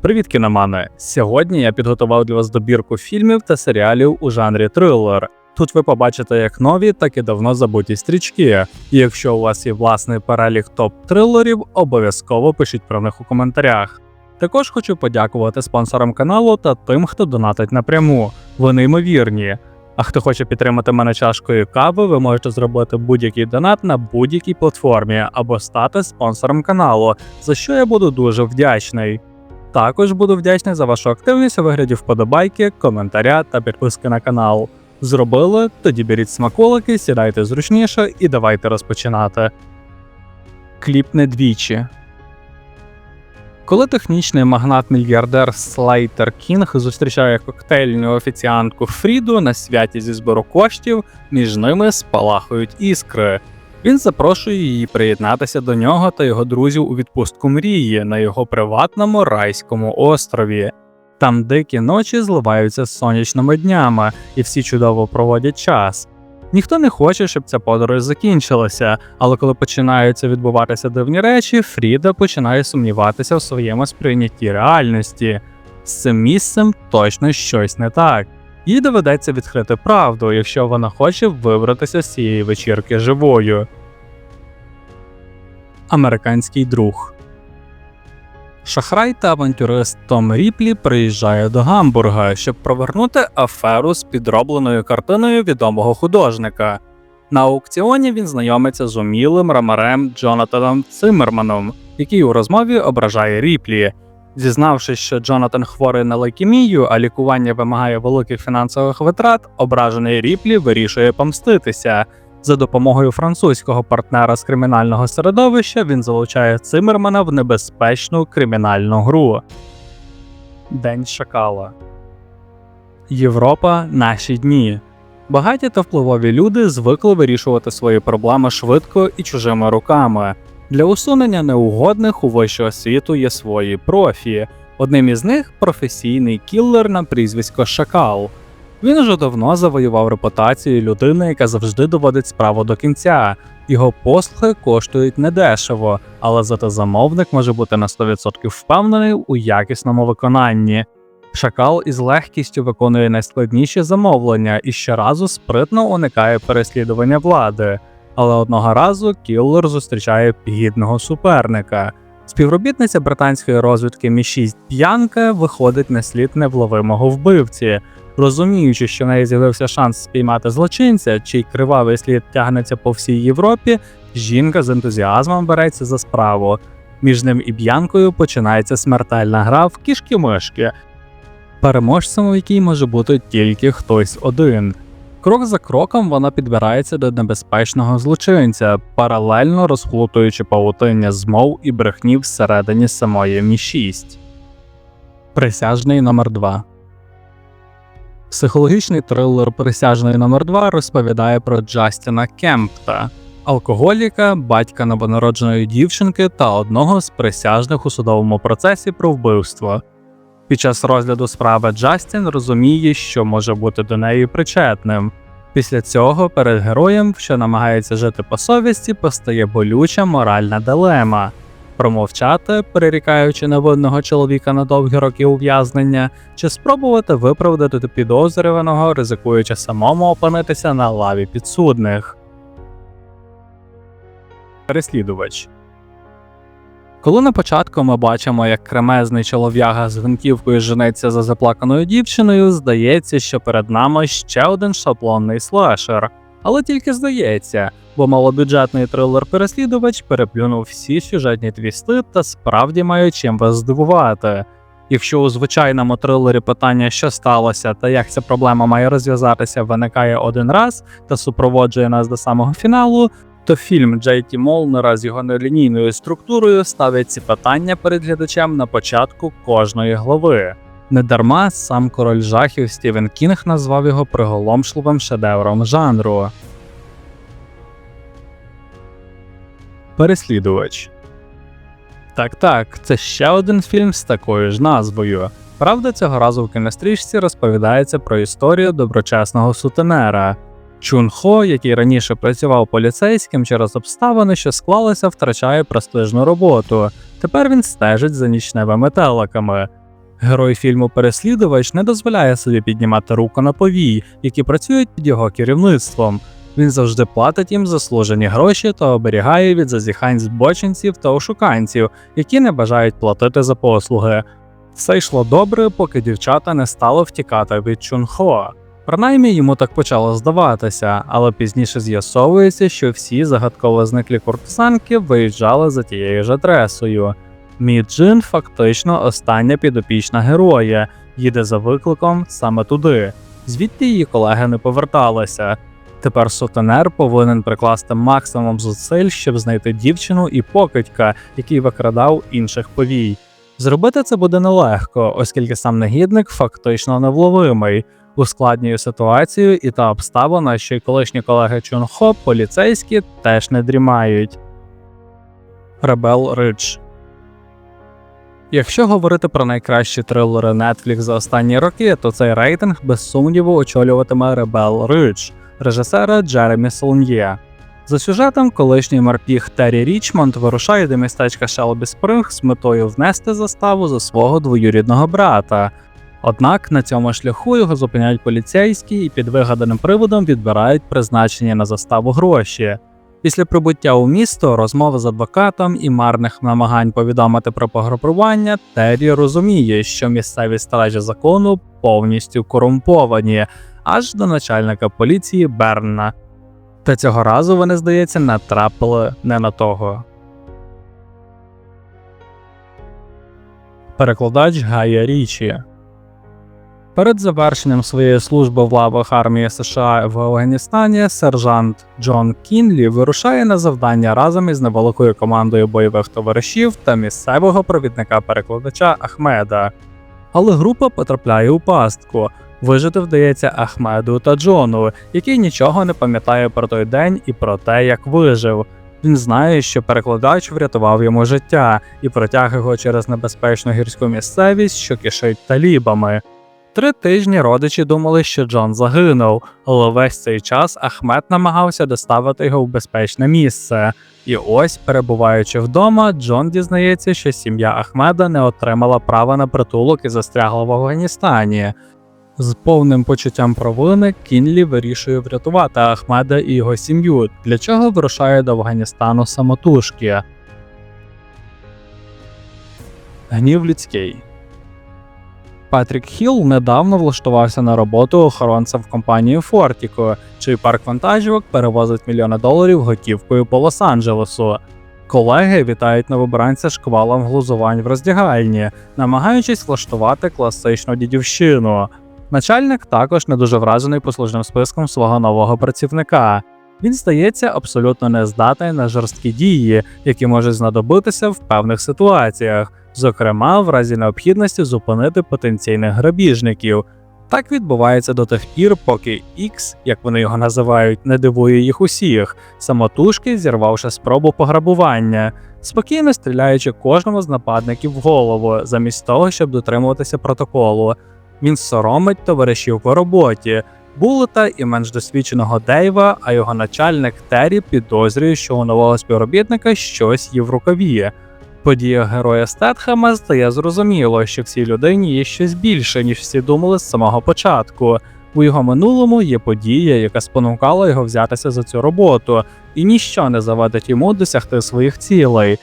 Привіт, кіномани! Сьогодні я підготував для вас добірку фільмів та серіалів у жанрі трилер. Тут ви побачите як нові, так і давно забуті стрічки. І якщо у вас є власний перелік топ-трилерів, обов'язково пишіть про них у коментарях. Також хочу подякувати спонсорам каналу та тим, хто донатить напряму. Ви неймовірні. А хто хоче підтримати мене чашкою кави, ви можете зробити будь-який донат на будь-якій платформі або стати спонсором каналу, за що я буду дуже вдячний. Також буду вдячний за вашу активність у вигляді вподобайки, коментаря та підписки на канал. Зробили? Тоді беріть смаколики, сідайте зручніше і давайте розпочинати. Кліпне двічі. Коли технічний магнат-мільярдер Слайтер Кінг зустрічає коктейльну офіціантку Фріду на святі зі збору коштів, між ними спалахують іскри. Він запрошує її приєднатися до нього та його друзів у відпустку мрії на його приватному райському острові. Там дикі ночі зливаються з сонячними днями, і всі чудово проводять час. Ніхто не хоче, щоб ця подорож закінчилася, але коли починаються відбуватися дивні речі, Фріда починає сумніватися в своєму сприйнятті реальності. З цим місцем точно щось не так. Їй доведеться відкрити правду, якщо вона хоче вибратися з цієї вечірки живою. Американський друг Шахрай та авантюрист Том Ріплі приїжджає до Гамбурга, щоб провернути аферу з підробленою картиною відомого художника. На аукціоні він знайомиться з умілим рамарем Джонатаном Циммерманом, який у розмові ображає Ріплі. Зізнавшись, що Джонатан хворий на лейкемію, а лікування вимагає великих фінансових витрат, ображений Ріплі вирішує помститися. За допомогою французького партнера з кримінального середовища він залучає Циммермана в небезпечну кримінальну гру. День Шакала Європа наші дні. Багаті та впливові люди звикли вирішувати свої проблеми швидко і чужими руками. Для усунення неугодних у вищого світу є свої профі. Одним із них професійний кіллер на прізвисько Шакал. Він уже давно завоював репутацію людини, яка завжди доводить справу до кінця. Його послуги коштують недешево, але зате замовник може бути на 100% впевнений у якісному виконанні. Шакал із легкістю виконує найскладніші замовлення і щоразу спритно уникає переслідування влади. Але одного разу кіллер зустрічає гідного суперника. Співробітниця британської розвідки Мі 6 Б'янка виходить на слід невловимого вбивці. Розуміючи, що в неї з'явився шанс спіймати злочинця, чий кривавий слід тягнеться по всій Європі, жінка з ентузіазмом береться за справу. Між ним і б'янкою починається смертельна гра в кішки-мишки, переможцем у якій може бути тільки хтось один. Крок за кроком вона підбирається до небезпечного злочинця, паралельно розплутуючи павутиння змов і брехні всередині самої Мі 6. Присяжний номер 2 Психологічний трилер Присяжний номер 2 розповідає про Джастіна Кемпта, алкоголіка, батька новонародженої дівчинки та одного з присяжних у судовому процесі про вбивство. Під час розгляду справи Джастін розуміє, що може бути до неї причетним. Після цього перед героєм, що намагається жити по совісті, постає болюча моральна дилема промовчати, перерікаючи невинного чоловіка на довгі роки ув'язнення, чи спробувати виправдати підозрюваного, ризикуючи самому опинитися на лаві підсудних. Переслідувач коли на початку ми бачимо, як кремезний чолов'яга з гвинтівкою женеться за заплаканою дівчиною, здається, що перед нами ще один шаблонний слешер. Але тільки здається, бо малобюджетний трилер-переслідувач переплюнув всі сюжетні твісти та справді має чим вас здивувати. Якщо у звичайному трилері питання, що сталося та як ця проблема має розв'язатися, виникає один раз та супроводжує нас до самого фіналу, то фільм J.T. Молнера з його нелінійною структурою ставить ці питання перед глядачем на початку кожної глави. Недарма сам король жахів Стівен Кінг назвав його приголомшливим шедевром жанру. Переслідувач так так, це ще один фільм з такою ж назвою. Правда, цього разу в кінострічці розповідається про історію доброчесного сутенера. Чун Хо, який раніше працював поліцейським через обставини, що склалися, втрачає престижну роботу. Тепер він стежить за нічними метеликами. Герой фільму Переслідувач не дозволяє собі піднімати руку на повій, які працюють під його керівництвом. Він завжди платить їм заслужені гроші та оберігає від зазіхань збочинців та ошуканців, які не бажають платити за послуги. Все йшло добре, поки дівчата не стали втікати від Чунхо. Принаймні йому так почало здаватися, але пізніше з'ясовується, що всі загадково зниклі куртизанки виїжджали за тією ж адресою. Мі Джин фактично остання підопічна героя, їде за викликом саме туди, звідти її колеги не поверталися. Тепер сутенер повинен прикласти максимум зусиль, щоб знайти дівчину і покидька, який викрадав інших повій. Зробити це буде нелегко, оскільки сам негідник фактично невловимий. Ускладнює ситуацію і та обставина, що й колишні колеги Чунхо, поліцейські, теж не дрімають. Ребел Ридж Якщо говорити про найкращі трилери Netflix за останні роки, то цей рейтинг без сумніву очолюватиме Ребел Ридж режисера Джеремі Солн'є. За сюжетом, колишній морпіг Террі Річмонд вирушає до містечка Шелбі Спринг з метою внести заставу за свого двоюрідного брата. Однак на цьому шляху його зупиняють поліцейські і під вигаданим приводом відбирають призначені на заставу гроші. Після прибуття у місто, розмови з адвокатом і марних намагань повідомити про пограбування, Террі розуміє, що місцеві стражі закону повністю корумповані, аж до начальника поліції Берна. Та цього разу вони, здається, натрапили не на того. Перекладач Гая Річі Перед завершенням своєї служби в лавах армії США в Афганістані сержант Джон Кінлі вирушає на завдання разом із невеликою командою бойових товаришів та місцевого провідника-перекладача Ахмеда. Але група потрапляє у пастку. Вижити вдається Ахмеду та Джону, який нічого не пам'ятає про той день і про те, як вижив. Він знає, що перекладач врятував йому життя і протяг його через небезпечну гірську місцевість, що кишить талібами. Три тижні родичі думали, що Джон загинув, але весь цей час Ахмед намагався доставити його в безпечне місце. І ось, перебуваючи вдома, Джон дізнається, що сім'я Ахмеда не отримала права на притулок і застрягла в Афганістані. З повним почуттям провини Кінлі вирішує врятувати Ахмеда і його сім'ю, для чого вирушає до Афганістану самотужки. Гнів людський Патрік Хілл недавно влаштувався на роботу охоронцем в компанії Фортіко, чий парк вантажівок перевозить мільйони доларів готівкою по Лос-Анджелесу. Колеги вітають новобранця шквалом глузувань в роздягальні, намагаючись влаштувати класичну дідівщину. Начальник також не дуже вражений послужним списком свого нового працівника. Він здається абсолютно нездатний на жорсткі дії, які можуть знадобитися в певних ситуаціях, зокрема в разі необхідності зупинити потенційних грабіжників. Так відбувається до тих пір, поки X, як вони його називають, не дивує їх усіх, самотужки зірвавши спробу пограбування, спокійно стріляючи кожному з нападників в голову, замість того, щоб дотримуватися протоколу. Він соромить товаришів по роботі, Булета і менш досвідченого Дейва, а його начальник Террі підозрює, що у нового співробітника щось є в рукаві. Подія героя Стетхема стає зрозуміло, що в цій людині є щось більше, ніж всі думали з самого початку. У його минулому є подія, яка спонукала його взятися за цю роботу, і ніщо не завадить йому досягти своїх цілей.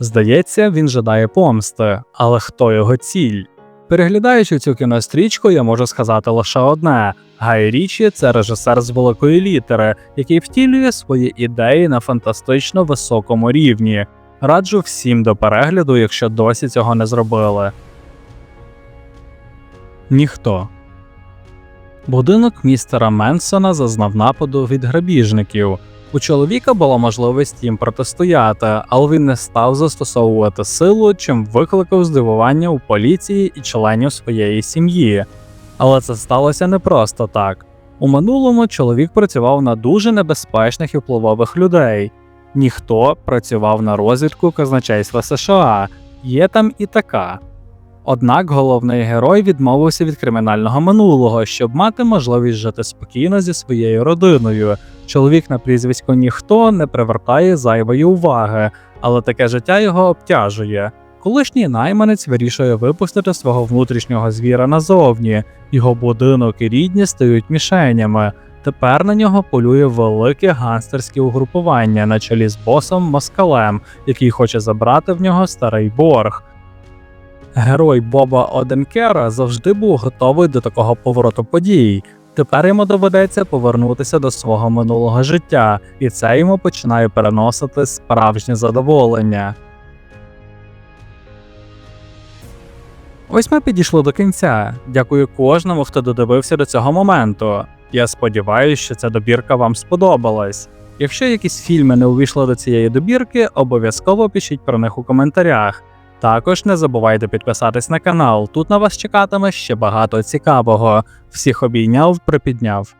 Здається, він жадає помсти, але хто його ціль? Переглядаючи цю кінострічку, я можу сказати лише одне: Гай Річі це режисер з великої літери, який втілює свої ідеї на фантастично високому рівні. Раджу всім до перегляду, якщо досі цього не зробили. Ніхто. Будинок містера Менсона зазнав нападу від грабіжників. У чоловіка була можливість їм протистояти, але він не став застосовувати силу, чим викликав здивування у поліції і членів своєї сім'ї. Але це сталося не просто так. У минулому чоловік працював на дуже небезпечних і впливових людей. Ніхто працював на розвідку казначейства США, є там і така. Однак головний герой відмовився від кримінального минулого, щоб мати можливість жити спокійно зі своєю родиною. Чоловік на прізвисько ніхто не привертає зайвої уваги, але таке життя його обтяжує. Колишній найманець вирішує випустити свого внутрішнього звіра назовні. Його будинок і рідні стають мішенями. Тепер на нього полює велике ганстерське угрупування на чолі з босом Москалем, який хоче забрати в нього старий борг. Герой Боба Оденкера завжди був готовий до такого повороту подій. Тепер йому доведеться повернутися до свого минулого життя, і це йому починає переносити справжнє задоволення. Ось ми підійшли до кінця. Дякую кожному, хто додивився до цього моменту. Я сподіваюся, що ця добірка вам сподобалась. Якщо якісь фільми не увійшли до цієї добірки, обов'язково пишіть про них у коментарях. Також не забувайте підписатись на канал. Тут на вас чекатиме ще багато цікавого. Всіх обійняв, припідняв.